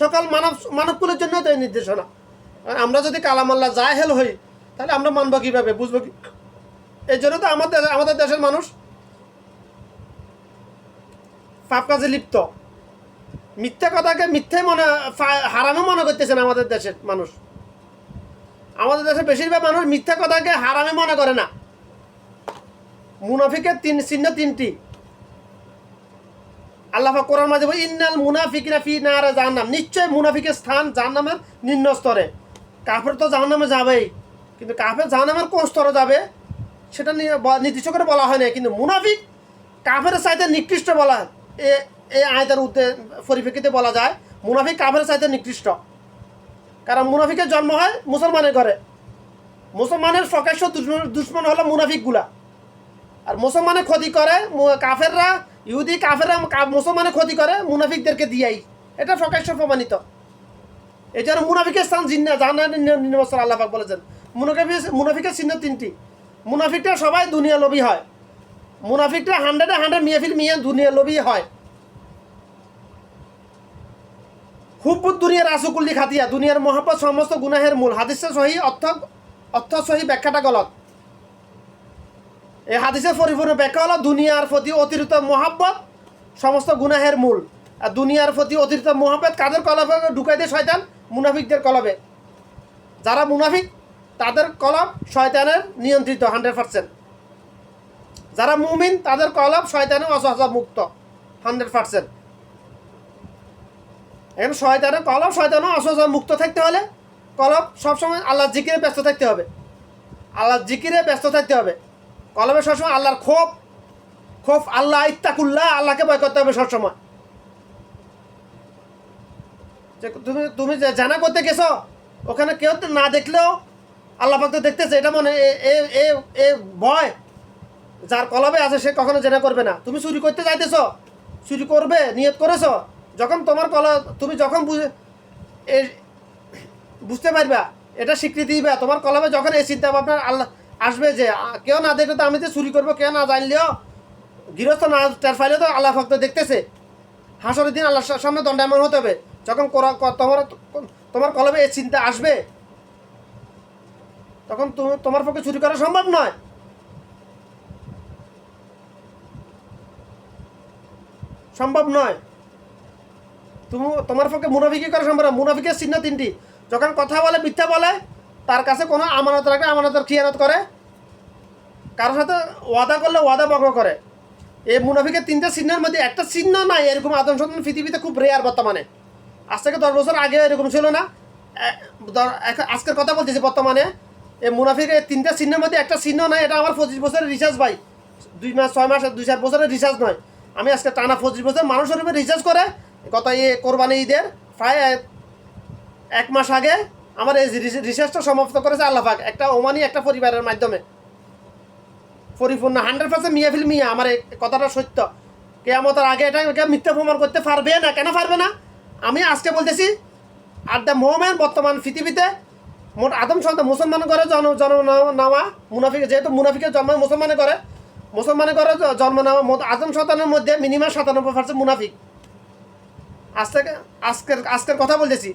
সকল মানব মানবকুলের জন্য তো এই নির্দেশনা। আমরা যদি কালামাল্লা জাহেল হই, তাহলে আমরা মানবো কীভাবে? বুঝব কি? এই জন্য তো আমাদের আমাদের দেশের মানুষ পাপ কাজে লিপ্ত। মিথ্যা কথাকে মিথ্যে মনে হারামে মনে করতেছেন আমাদের দেশের মানুষ। আমাদের দেশের বেশিরভাগ মানুষ মিথ্যা কথাকে হারামে মনে করে না। মুনাফিকের তিন চিহ্ন তিনটি। আল্লাহ কোরআন মাঝে বলে, ইন্নাল মুনাফিকিনা ফি নারে জাহান্নাম। নিশ্চয় মুনাফিকের স্থান জাহান্নামের নিম্ন স্তরে। কাফের তো জাহান্নামে যাবেই কিন্তু কাফের জাহান্নামের কোন স্তরে যাবে সেটা নিয়ে নির্দিষ্ট করে বলা হয় না কিন্তু মুনাফিক কাফের চাইতে নিকৃষ্ট বলা এ এই আয়তার উদ্দে পরিপ্রেক্ষিতে বলা যায় মুনাফিক কাফের চাইতে নিকৃষ্ট। কারণ মুনাফিকের জন্ম হয় মুসলমানের ঘরে। মুসলমানের প্রকাশ্য দুশ্মন হলো মুনাফিকগুলা। আর মুসলমানের ক্ষতি করে কাফেররা ইহুদি কাফেররা কা- মুসলমানের ক্ষতি করে, মুনাফিকদেরকে দিয়াই। এটা প্রকাশ্য প্রমাণিত। জন্য মুনাফিকের স্থান জিন্না, জাহান্নামের নিম্ন- নিম্ন স্তর আল্লাহ বলেছেন। মুনাফিক মুনাফিকের চিহ্ন তিনটি। মুনাফিকটা সবাই দুনিয়া লোভী হয়। মুনাফিকটা হান্ড্রেডে হান্ড্রেড মিয়াফিল মিয়া দুনিয়া লোভী হয়। হুব্বুদ দুনিয়ার আসুকুল্লি খাতিয়া, দুনিয়ার মহাপদ সমস্ত গুনাহের মূল। হাদিসে সহি, অর্থ অর্থ সহি, ব্যাখ্যাটা গলত। এই হাদিসের পরিপূর্ণ ব্যাখ্যা হলো দুনিয়ার প্রতি অতিরিক্ত মহাব্বত, সমস্ত গুনাহের মূল। আর দুনিয়ার প্রতি অতিরিক্ত মহাব্বত কাদের কলবে? ঢুকাই দেয় শয়তান, মুনাফিকদের কলবে। যারা মুনাফিক, তাদের কলব শয়তানের নিয়ন্ত্রিত হান্ড্রেড পার্সেন্ট যারা মুমিন, তাদের কলব শয়তানের অসহসা মুক্ত হান্ড্রেড পার্সেন্ট এখন শয়তানের কলব শয়তানও অসহসা মুক্ত থাকতে হলে, কলব সবসময় আল্লাহ জিকিরে ব্যস্ত থাকতে হবে। আল্লাহ জিকিরে ব্যস্ত থাকতে হবে। কলবে সবসময় আল্লাহর খোপ খোপ আল্লাহ, ইত্তাকুল্লাহ, আল্লাহকে ভয় করতে হবে সবসময়। যে তুমি তুমি জানা করতে গেছো, ওখানে কেউ না দেখলেও আল্লাহ পাক তো দেখতেছে, এটা মনে এ- ভয়। যার কলবে আছে সে কখনো জেনা করবে না। তুমি চুরি করতে যাইতেছো, চুরি করবে, নিয়ত করেছ, যখন তোমার কল, তুমি যখন বুঝে বুঝতে পারবা, এটা স্বীকৃতি দিবা, তোমার কলমে যখন এই চিন্তা ভাবনা আল্লাহ আসবে যে কেউ না দেখলে তো আমি তো চুরি করব, কেউ না জানলেও গৃহস্থ না টের পাইলে তো আল্লাহ ভক্ত দেখতেছে। হাসরের দিন আল্লাহর সামনে দণ্ডায়মান হতে হবে। যখন তোমার তোমার কলমে এই চিন্তা আসবে, তখন তুমি তোমার পক্ষে চুরি করা সম্ভব নয়। সম্ভব নয়। তুমি তোমার পক্ষে মুনাফিকি করা সম্ভব মুনাফিকের চিহ্ন তিনটি। যখন কথা বলে, মিথ্যা বলে তার কাছে কোনো আমানত রাখে, আমানতের খিয়ানত করে। কারোর সাথে ওয়াদা করলে ওয়াদা ভঙ্গ করে। এই মুনাফিকের তিনটা চিহ্নের মধ্যে একটা চিহ্ন নাই, এরকম আদম সন্তান পৃথিবীতে খুব রেয়ার বর্তমানে। আজ থেকে দশ বছর আগে এরকম ছিল না। আজকের কথা বলতেছি বর্তমানে। এই মুনাফিকের তিনটা চিহ্নের মধ্যে একটা চিহ্ন নাই, এটা আমার পঁচিশ বছরের রিচার্জ ভাই। দুই মাস, ছয় মাস, দুই চার বছরের রিচার্জ নয়। আমি আজকে টানা পঁচিশ বছর মানুষের উপরে রিচার্জ করে, গত ইয়ে কোরবানি ঈদের প্রায় এক মাস আগে আমার এই রিসার্চটা সমাপ্ত করেছে আল্লাহ পাক একটা ওমানি, একটা পরিবারের মাধ্যমে। পরিপূর্ণ হান্ড্রেড পার্সেন্ট মিয়াফিল মিয়া, আমার এই কথাটা সত্য। কেয়ামতের আগে এটা কেউ মিথ্যা প্রমাণ করতে পারবে না, কেন পারবে না? আমি আজকে বলতেছি আর দ্য মোমেন্ট বর্তমান পৃথিবীতে, মোট আদম সন্তান মুসলমান করে, জন জন্ম নেওয়া- মুনাফিক, যেহেতু মুনাফিকের জন্ম মুসলমানে করে মুসলমানে করে জন্ম নেওয়া মোট আদম সন্তানের মধ্যে মিনিমাম সাতানব্বই পার্সেন্ট মুনাফিক। আজ থেকে আজকের আজকের কথা বলতেছি।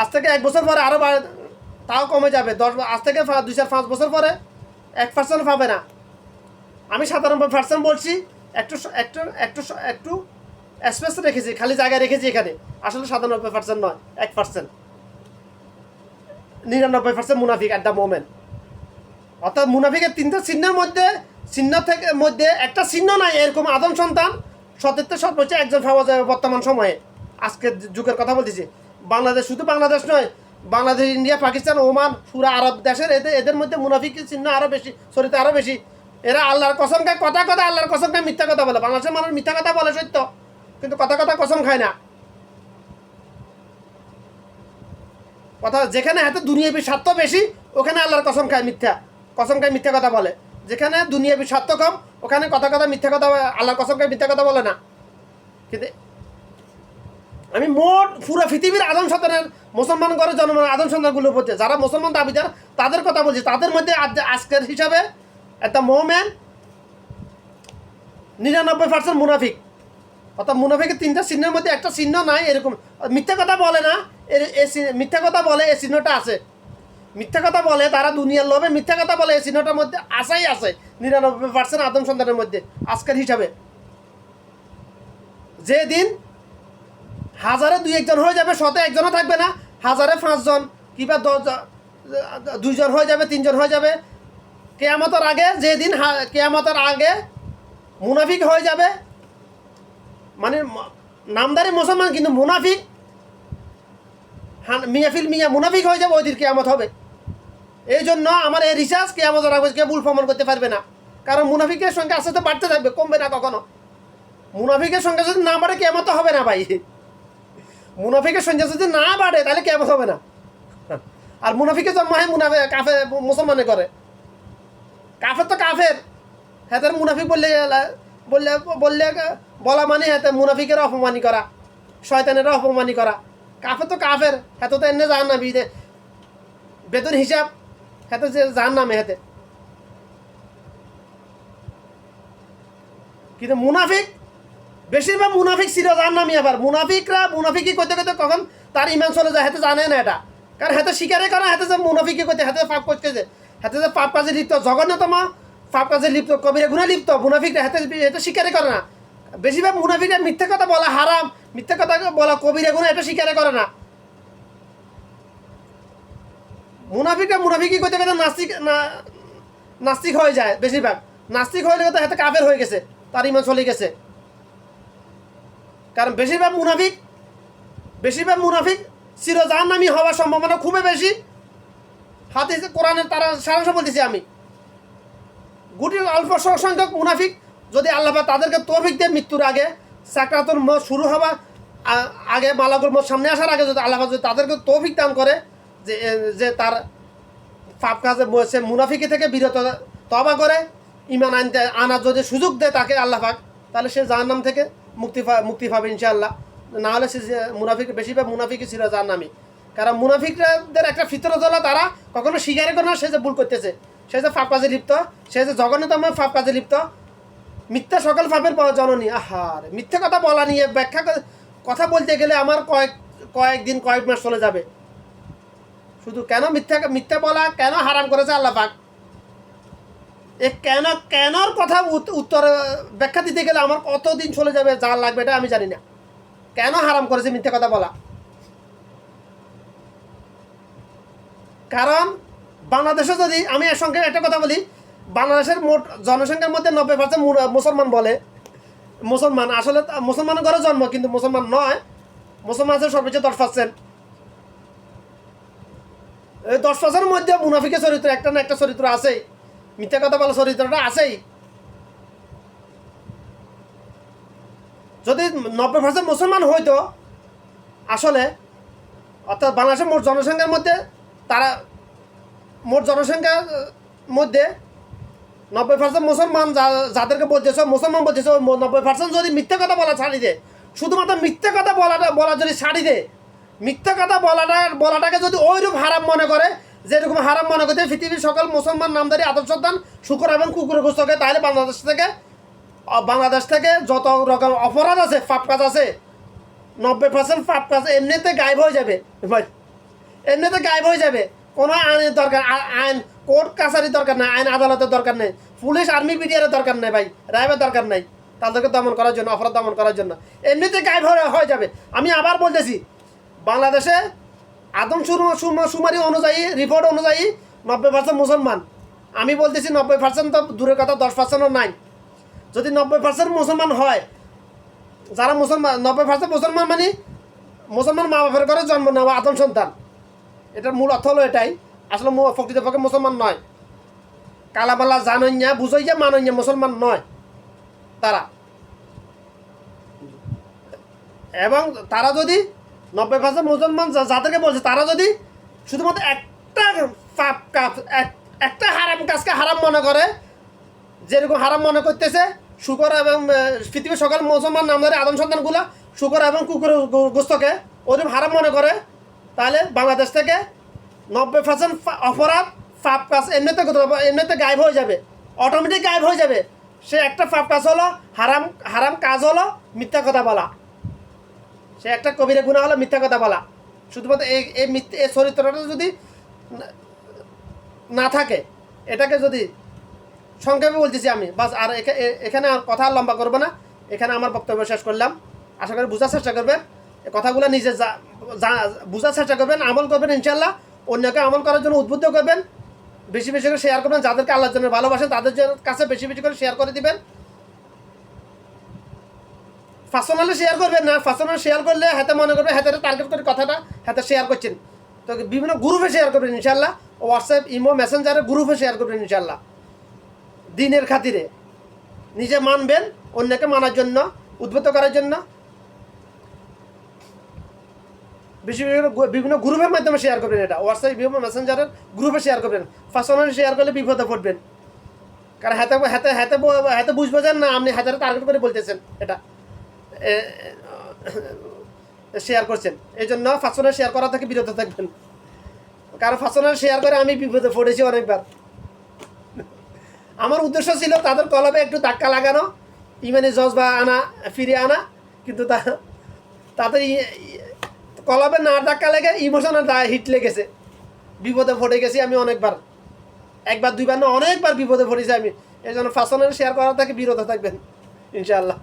আজ থেকে এক বছর পরে আরও তাও কমে যাবে। দশ আজ থেকে দুই চার পাঁচ বছর পরে এক পার্সেন্ট পাবে না। আমি সাতানব্বই পার্সেন্ট বলছি, একটু একটু একটু একটু স্পেস রেখেছি, খালি জায়গায় রেখেছি এখানে। আসলে সাতানব্বই পার্সেন্ট নয়, এক পার্সেন্ট নিরানব্বই পার্সেন্ট মুনাফিক অ্যাট দ্য মোমেন্ট অর্থাৎ মুনাফিকের তিনটা চিহ্নের মধ্যে, চিহ্ন থেকে মধ্যে একটা চিহ্ন নাই, এরকম আদম সন্তান সতীর্থ সর্বোচ্চ একজন পাওয়া যাবে বর্তমান সময়ে। আজকের যুগের কথা বলতেছি। বাংলাদেশ শুধু বাংলাদেশ নয়, বাংলাদেশ, ইন্ডিয়া, পাকিস্তান, ওমান, পুরো আরব দেশের এদের এদের মধ্যে মুনাফিকের চিহ্ন আরও বেশি শরীরে আরও বেশি। এরা আল্লাহর কসম খায়, কথা কথা আল্লাহর কসম খায়, মিথ্যা কথা বলে। বাংলাদেশের মানুষ মিথ্যা কথা বলে, সত্য। কিন্তু কথা কথা কসম খায় না। কথা যেখানে হাতে দুনিয়াবি স্বার্থ বেশি, ওখানে আল্লাহর কসম খায় মিথ্যা। কসম খায়, মিথ্যা কথা বলে। যেখানে দুনিয়াবি স্বার্থ কম, ওখানে কথা কথা মিথ্যা কথা আল্লাহর কসম খায়, মিথ্যা কথা বলে না। কিন্তু আমি মোট পুরো পৃথিবীর আদম সন্তানের মুসলমান ঘরে জন্ম আদম সন্তানগুলো বলছে যারা মুসলমান দাবিদার, তাদের কথা বলছি। তাদের মধ্যে আজ- আজকের হিসাবে একটা মোমেন নিরানব্বই পার্সেন্ট মুনাফিক। অর্থাৎ মুনাফিকের তিনটা চিহ্নের মধ্যে একটা চিহ্ন নাই, এরকম। মিথ্যা কথা বলে না এ মিথ্যা কথা বলে এই চিহ্নটা আছে। মিথ্যা কথা বলে, তারা দুনিয়ার লোভে মিথ্যা কথা বলে এই চিহ্নটার মধ্যে আসাই আছে, নিরানব্বই পার্সেন্ট আদম সন্তানের মধ্যে, আজকের হিসাবে। যে দিন হাজারে দুই একজন হয়ে যাবে, শতে একজনও থাকবে না। হাজারে পাঁচজন কিংবা দশ দুইজন হয়ে যাবে, তিনজন হয়ে যাবে। কেয়ামতের আগে যেদিন কেয়ামতের আগে মুনাফিক হয়ে যাবে মানে নামদারি মুসলমান কিন্তু মুনাফিক, হান- মিয়াফিল মিয়া মুনাফিক হয়ে যাবে, ওই দিন কেয়ামত হবে। এই জন্য আমার এই রিসার্চ কেয়ামতের আগে কেউ ভুল প্রমাণ করতে পারবে না। কারণ মুনাফিকের সংখ্যা আস্তে আস্তে বাড়তে থাকবে, কমবে না কখনো। মুনাফিকের সংখ্যা যদি না বাড়ে কেমত হবে না ভাই। মুনাফিকের সংখ্যা যদি না বাড়ে, তাহলে কেমন হবে না। আর মুনাফিকের জন্ম হয় মুনাফে কাফে মুসলমানে করে কাফের তো কাফের। হাতের মুনাফিক বললে বললে বললে বলা মানে হাতে মুনাফিকের অপমানি করা শয়তানের অপমানি করা। কাফের তো কাফের। হাতে তো এনে না বিদে বেতন হিসাব হাতে যে যান নামে হাতে কিন্তু মুনাফিক বেশিরভাগ মুনাফিক ছিল যার নামই আবার মুনাফিকরা মুনাফিকি করতে করতে কখন তার ইমান চলে যায় হাতে জানে না এটা। কারণ হাতে স্বীকারে করে হাতে যে মুনাফিকি করতে হাতে পাপ করতেছে হাতে যে পাপ কাজে লিপ্ত, জঘন্যতম পাপ কাজে লিপ্ত, কবিরে গুণে লিপ্ত, মুনাফিকরা হাতে এটা স্বীকারে করে না। বেশিরভাগ মুনাফিকরা মিথ্যা কথা বলা হারাম, মিথ্যা কথা বলা কবিরে গুণে এটা স্বীকারে করে না। মুনাফিকরা মুনাফিকি করতে করতে নাস্তিক, না- নাস্তিক হয়ে যায় বেশিরভাগ। নাস্তিক হয়ে গেলে হাতে কাফের হয়ে গেছে, তার ইমান চলে গেছে। কারণ বেশিরভাগ মুনাফিক বেশিরভাগ মুনাফিক চির জাহান্নামী হওয়ার সম্ভাবনা খুবই বেশি। হাতে কোরআনের তারা সারাংশ বলতেছি আমি। গুটি অল্প সংখ্যক মুনাফিক যদি আল্লাহ তাদেরকে তৌফিক দিয়ে মৃত্যুর আগে, সাকরাতুল মত শুরু হওয়া আগে মালাকুল মত সামনে আসার আগে যদি আল্লাহ যদি তাদেরকে তৌফিক দান করে, যে যে তার পাপ কাজে সে মুনাফিকি থেকে বিরত তবা করে ইমান আনতে, আনার যদি সুযোগ দেয় তাকে আল্লাহ পাক, তাহলে সে জাহান্নাম থেকে মুক্তি মুক্তি পাবে ইনশাআল্লাহ। না হলে সে মুনাফিক, বেশিরভাগ মুনাফিকই ছিল জাহান্নামি। কারণ মুনাফিকদের একটা ফিতরত হলো তারা কখনো স্বীকারই করে না, সে যে ভুল করতেছে। সে যে ফাপ কাজে লিপ্ত, সে যে জঘন্যতম ফাপ কাজে লিপ্ত। মিথ্যা সকল ফাপের জননী, আহার, মিথ্যা কথা বলা নিয়ে ব্যাখ্যা কথা বলতে গেলে আমার কয়েক, কয়েকদিন, কয়েক মাস চলে যাবে। শুধু কেন মিথ্যা মিথ্যা বলা কেন হারাম করেছে আল্লাহ পাক? এ কেন কেনর কথা উত- উত্তর ব্যাখ্যা দিতে গেলে আমার কতদিন চলে যাবে, যা লাগবে এটা আমি জানি না। কেন হারাম করেছে মিথ্যা কথা বলা? কারণ বাংলাদেশে যদি আমি এর সঙ্গে একটা কথা বলি, বাংলাদেশের মোট জনসংখ্যার মধ্যে নব্বই পার্সেন্ট মুসলমান বলে। মুসলমান, আসলে মুসলমানের ঘরে জন্ম, কিন্তু মুসলমান নয়। মুসলমান আছে সর্বোচ্চ দশ পার্সেন্ট এই দশ পার্সেন্টের মধ্যে মুনাফিকের চরিত্র একটা না একটা চরিত্র আছেই। মিথ্যা কথা বলা চরিত্রটা আছেই। যদি নব্বই পার্সেন্ট মুসলমান হইতো, আসলে, অর্থাৎ বাংলাদেশের মোট জনসংখ্যার মধ্যে, তারা, মোট জনসংখ্যার মধ্যে নব্বই পার্সেন্ট মুসলমান যাদেরকে বলতেছ মুসলমান বলতেছ নব্বই পার্সেন্ট যদি মিথ্যা কথা বলা ছাড়ি দে, শুধুমাত্র মিথ্যা কথা বলাটা, বলা যদি ছাড়ি দে, মিথ্যা কথা বলাটা, বলাটাকে যদি ওইরূপ হারাম মনে করে যেরকম হারাম মনে করতে পৃথিবীর সকল মুসলমান নামদারি আদর্শ দান শুকর এবং কুকুরের গোস্তকে তাহলে বাংলাদেশ থেকে বাংলাদেশ থেকে যত রকম অপরাধ আছে, পাপ কাজ আছে, নব্বই পার্সেন্ট পাপ কাজ এমনিতে গায়েব হয়ে যাবে। ভাই, এমনিতে গায়েব হয়ে যাবে। কোনো আইনের দরকার আইন কোর্ট, কাছারির দরকার নেই, আইন আদালতের দরকার নেই, পুলিশ, আর্মি, বিডিআরের দরকার নেই ভাই রাইবের দরকার নেই, তাদেরকে দমন করার জন্য, অপরাধ দমন করার জন্য। এমনিতে গায়েব হয়ে যাবে। আমি আবার বলতেছি, বাংলাদেশে আদম সুমারি অনুযায়ী রিপোর্ট অনুযায়ী নব্বই পার্সেন্ট মুসলমান। আমি বলতেছি নব্বই পার্সেন্ট তো দূরের কথা, দশ পার্সেন্টও নাই। যদি নব্বই পার্সেন্ট মুসলমান হয়, যারা মুসলমান, নব্বই পার্সেন্ট মুসলমান মানে মুসলমান মা বাপের ঘরে জন্ম নেওয়া আদম সন্তান। এটার মূল অর্থ হলো এটাই। আসলে প্রকৃতপক্ষে মুসলমান নয়। কালামালা জানইয়া, বুঝইয়া মানইয়া মুসলমান নয় তারা। এবং তারা যদি নব্বই পার্সেন্ট মুসলমান যাদেরকে বলছে, তারা যদি শুধুমাত্র একটা পাপ কাজ এক- একটা হারাম কাজকে হারাম মনে করে, যেরকম হারাম মনে করতেছে, শুকর এবং পৃথিবীর সকল মুসলমান নামের আদম সন্তানগুলো শুকর এবং কুকুরের গোস্তকে ওরকম হারাম মনে করে, তাহলে বাংলাদেশ থেকে নব্বই পার্সেন্ট অপরাধ, পাপ কাজ এমনিতে এমনিতে গায়েব হয়ে যাবে। অটোমেটিক গায়েব হয়ে যাবে। সে একটা পাপ কাজ হলো, হারাম হারাম কাজ হলো মিথ্যা কথা বলা। সে একটা কবিরে গুণা হলো, মিথ্যা কথা বলা। শুধুমাত্র এই এই মিথ্যে, এই চরিত্রটা যদি না- থাকে, এটাকে যদি সংক্ষেপে বলতেছি আমি, বাস আর এখানে আর কথা লম্বা করব না। এখানে আমার বক্তব্য শেষ করলাম। আশা করি বোঝার চেষ্টা করবেন। কথাগুলো নিজে বোঝার চেষ্টা করবেন, আমল করবেন ইনশাল্লাহ অন্যকে আমল করার জন্য উদ্বুদ্ধ করবেন। বেশি বেশি করে শেয়ার করবেন। যাদেরকে আল্লাহর জন্য ভালোবাসেন, তাদের কাছে বেশি বেশি করে শেয়ার করে দিবেন। পার্সোনালি শেয়ার করবেন না পার্সোনাল শেয়ার করলে হাতে মনে করবে হাতে টার্গেট করে কথাটা, হাতে শেয়ার করছেন। তো বিভিন্ন গ্রুপে শেয়ার করবেন ইনশাল্লাহ হোয়াটসঅ্যাপ ইমো মেসেঞ্জারে গ্রুপে শেয়ার করবেন ইনশাল্লাহ দিনের খাতিরে। নিজে মানবেন, অন্যকে মানার জন্য, উদ্বুদ্ধ করার জন্য। বেশি বিভিন্ন গ্রুপের মাধ্যমে শেয়ার করবেন এটা। হোয়াটসঅ্যাপ বিভিন্ন মেসেঞ্জারের গ্রুপে শেয়ার করবেন। পার্সোনালি শেয়ার করলে বিপদে পড়বেন। কারণ হাতে হাতে হাতে হাতে বুঝব যে না, আপনি হাতে টার্গেট করে বলতেছেন এটা। শেয়ার করছেন। এই জন্য পার্সোনাল শেয়ার করা থেকে বিরত থাকবেন। কারণ পার্সোনাল শেয়ার করে আমি বিপদে পড়েছি অনেকবার। আমার উদ্দেশ্য ছিল তাদের কলবে একটু ধাক্কা লাগানো, ইমানি জজবা আনা ফিরে আনা, কিন্তু তা, তাদের কলবে না ধাক্কা লেগে ইমোশনাল হিট লেগেছে। বিপদে পড়ে গেছি আমি অনেকবার। একবার, দুইবার না, অনেকবার বিপদে পড়েছি আমি। এই জন্য পার্সোনাল শেয়ার করা থেকে বিরত থাকবেন, ইনশাআল্লাহ।